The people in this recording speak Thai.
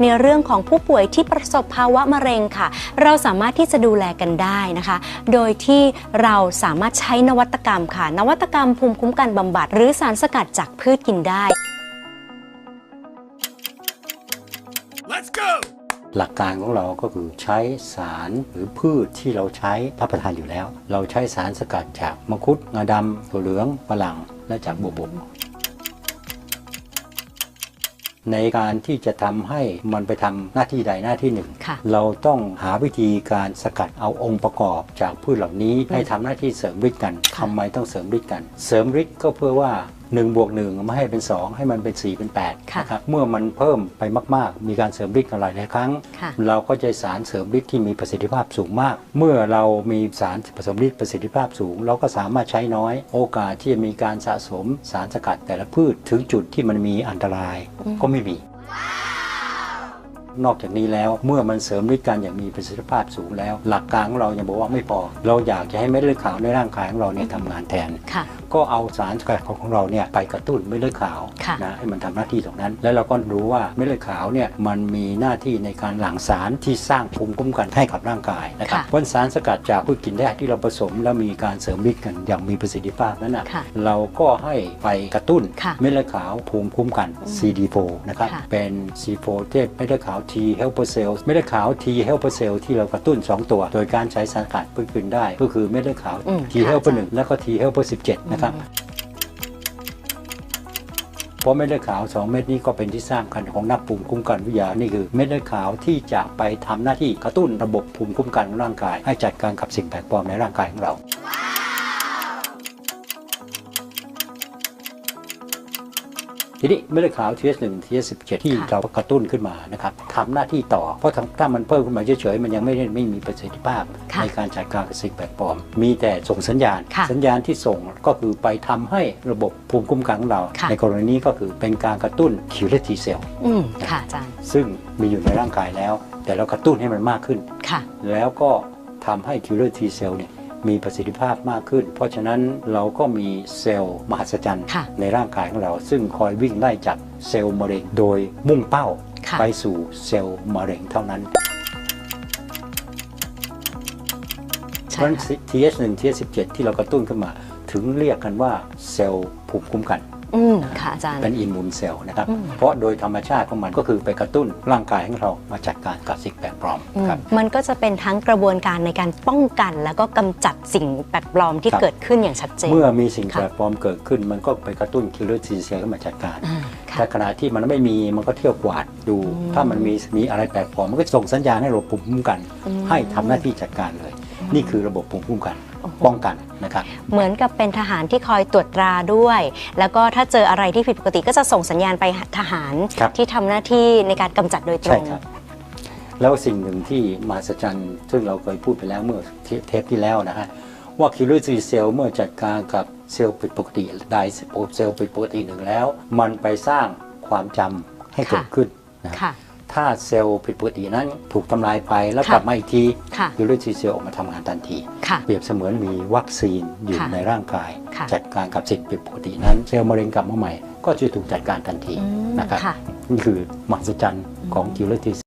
ในเรื่องของผู้ป่วยที่ประสบภาวะมะเร็งค่ะ เราสามารถที่จะดูแลกันได้นะคะ โดยที่เราสามารถใช้นวัตกรรมค่ะ นวัตกรรมภูมิคุ้มกันบำบัด หรือสารสกัดจากพืชกินได้ Let's go! หลักการของเราก็คือใช้สารหรือพืชที่เราใช้รับประทานอยู่แล้ว เราใช้สารสกัดจากมังคุดงาดำถั่วเหลืองฝรั่งและจากบัวบก ในการที่จะทำให้มันไปทำหน้าที่ใดหน้าที่หนึ่งค่ะเราต้องหาวิธีการสกัดเอาองค์ประกอบจากพืชเหล่านี้ให้ทำหน้าที่เสริมฤทธิ์กันค่ะทำไมต้องเสริมฤทธิ์กัน เสริมฤทธิ์ก็เพื่อว่า 1บวก1ไม่ให้เป็น 2 ให้มันเป็น 4 เป็น8ค่ะนะครับเมื่อมันเพิ่มไปมาก ๆ มีการเสริมฤทธิ์กันหลายหลายครั้งค่ะเราก็จะสารเสริมฤทธิ์ที่มีประสิทธิภาพสูงมาก เมื่อเรามีสารผสมฤทธิ์ประสิทธิภาพสูง เราก็สามารถใช้น้อย โอกาสที่จะมีการสะสมสารสกัดแต่ละพืช ถึงจุดที่มันมีอันตรายก็ไม่มี นอกจากนี้แล้วเมื่อมันเสริมฤทธิ์กันอย่างมีประสิทธิภาพสูงแล้ว หลักการของเรายังบอกว่าไม่พอ เราอยากจะให้เม็ดเลือดขาวในร่างกายของเราเนี่ยทำงานแทนค่ะก็เอาสารสกัดของเราเนี่ยไปกระตุ้นเม็ดเลือดขาวค่ะนะให้มันทำหน้าที่ตรงนั้น แล้วเราก็รู้ว่าเม็ดเลือดขาวเนี่ยมันมีหน้าที่ในการหลั่งสารที่สร้างภูมิคุ้มกันให้กับร่างกายนะครับค่ะเพราะสารสกัดจากพืชกินได้ที่เราผสม แล้วมีการเสริมฤทธิ์กันอย่างมีประสิทธิภาพนั้นนะค่ะเราก็ให้ไปกระตุ้นค่ะเม็ดเลือดขาวภูมิคุ้มกัน CD4 นะครับค่ะเป็น C4 เทพเม็ดเลือดขาว T helper cell เม็ดเลือดขาว T helper cell ที่เรากระตุ้น 2 ตัว โดยการใช้สารสกัดพืชกินได้ ก็คือเม็ดเลือดขาวอืม T ค่ะ helper 1 แล้วก็ T helper 17 นะครับเพราะเม็ดเลือดขาว 2 เม็ดนี้ก็เป็นที่สร้างกันของนักภูมิคุ้มกันวิทยานี่คือเม็ดเลือดขาวที่จะไปทำหน้าที่กระตุ้นระบบภูมิคุ้มกันของร่างกาย ให้จัดการกับสิ่งแปลกปลอมในร่างกายของเรา ทีนี้เม็ดเลือดขาว TS1 TS17 ที่ค่ะเรากระตุ้นขึ้นมานะครับทำหน้าที่ต่อ เพราะถ้าถ้ามันเพิ่มขึ้นมาเฉยๆมันยังไม่ได้ไม่มีประสิทธิภาพค่ะในการจัดการกับสิ่งแปลกปลอม มีแต่ส่งสัญญาณค่ะสัญญาณที่ส่งก็คือไปทำให้ระบบภูมิคุ้มกันของเราค่ะในกรณีนี้ก็คือเป็นการกระตุ้นคิวเลทีเซลอืมค่ะอาจารย์ซึ่งมีอยู่ในร่างกายแล้ว แต่เรากระตุ้นให้มันมากขึ้นค่ะแล้วก็ทำให้คิวเลทีเซลเนี่ย มีประสิทธิภาพมากขึ้น เพราะฉะนั้นเราก็มีเซลล์มหัศจรรย์ค่ะในร่างกายของเรา ซึ่งคอยวิ่งไล่จับเซลล์มะเร็งโดยมุ่งเป้าค่ะไปสู่เซลล์มะเร็งเท่านั้นเพใช่ราะฉะนั้นค่ะ TH1 TH17 ที่เรากระตุ้นขึ้นมา ถึงเรียกกันว่าเซลล์ภูมิคุ้มกัน อืมค่ะอาจารย์ เป็นอิมมูนเซลล์นะครับ อืม เพราะโดยธรรมชาติของมันก็คือไปกระตุ้นร่างกายของเรามาจัดการกับสิ่งแปลกปลอมอืมครับ มันก็จะเป็นทั้งกระบวนการในการป้องกัน แล้วก็กำจัดสิ่งแปลกปลอมที่ครับ เกิดขึ้นอย่างชัดเจน เมื่อมีสิ่งค่ะ แปลกปลอมเกิดขึ้น มันก็ไปกระตุ้นคิลเลอร์ทีเซลเข้ามาจัดการ อ่าค่ะ แต่ขณะที่มันไม่มีมันก็เที่ยวกวาดดู อืมถ้ามันมีมีอะไรแปลกปลอมมันก็ส่งสัญญาณให้ระบบภูมิคุ้มกัน อืม ให้ทำหน้าที่จัดการเลย นี่คือระบบภูมิคุ้มกันโอ้โห ป้องกันนะครับ เหมือนกับเป็นทหารที่คอยตรวจตราด้วย แล้วก็ถ้าเจออะไรที่ผิดปกติก็จะส่งสัญญาณไปทหารครับ ที่ทำหน้าที่ในการกำจัดโดยตรใช่ง ครับ แล้วสิ่งหนึ่งที่มหัศจรรย์ซึ่งเราเคยพูดไปแล้วเมื่อเทปที่แล้วนะฮะว่าคิลเลอร์ทีเซลเมื่อจัดการกับเซลล์ผิดปกติใดเซลล์ผิดปกติหนึ่งแล้ว มันไปสร้างความจำให้เกิดค่ะ ขึ้นนะค่ะ ถ้าเซลล์ผิดปกตินั้นถูกทำลายไปแล้วค่ะกลับมาอีกทีค่ะคิลเลอร์ทีเซลออกมาทำงานทันทีค่ะเปรียบเสมือนมีวัคซีนอยู่ค่ะในร่างกายค่ะจัดการกับสิ่งผิดปกตินั้น เซลล์มะเร็งกลับมาใหม่ ก็จะถูกจัดการทันทีอืมนะครับค่ะนี่คือมหัศจรรย์ของคิลเลอร์ทีเซ